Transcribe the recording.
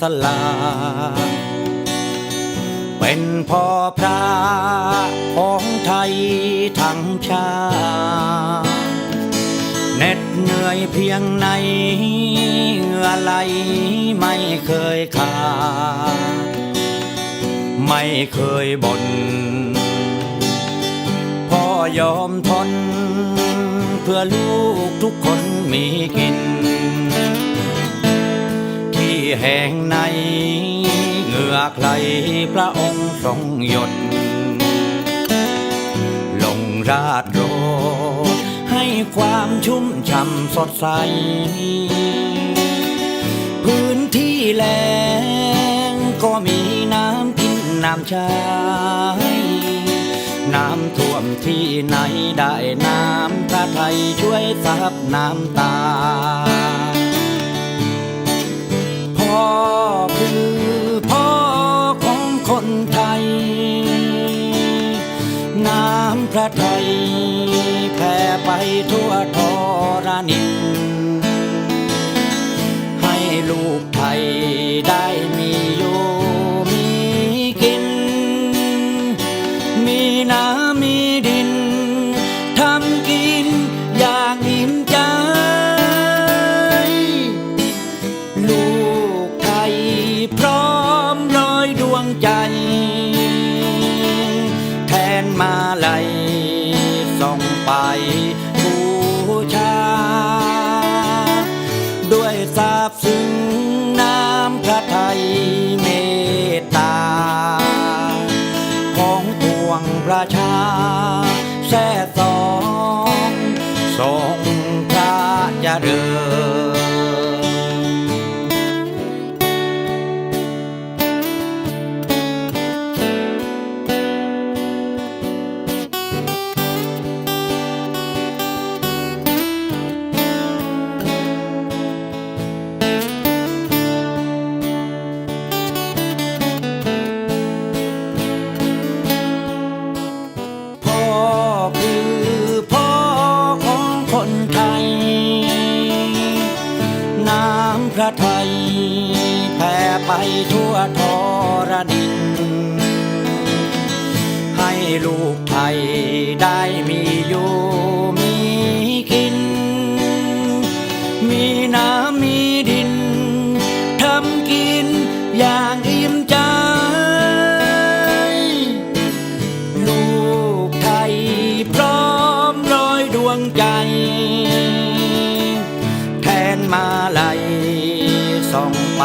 สละเป็นพ่อพระของไทยทั้งชาติเหน็ดเหนื่อยเพียงไหนเหงื่อไหลไม่เคยขาดไม่เคยบน่นพ่อยอมทน เพื่อลูกทุกคนมีกิน แห่งในเหงื่อใครพระองค์ทรงหยด ลงราดโรยให้ความชุ่มช่ำสดใส พื้นที่แลงก็มีน้ำกินน้ำใช้น้ำท่วมที่ไหนได้น้ำพระไทยช่วยซับน้ำตา พระไทยแผ่ไปทั่วทรนินให้ลูกไทยได้ ต้องไปบูชา ด้วยทราบซึ้งน้ำพระทัยเมตตา ของปวงประชาแท่สองทรงพระเจริญ ระไทยแผ่ไปทั่วทรดิน ให้ลูกไทยได้มีอยู่มีกิน มีน้ำมีดินทำกินอย่างอิ่มใจลูกไทยพร้อมร้อยดวงใจแทนมาลัย ส่องไป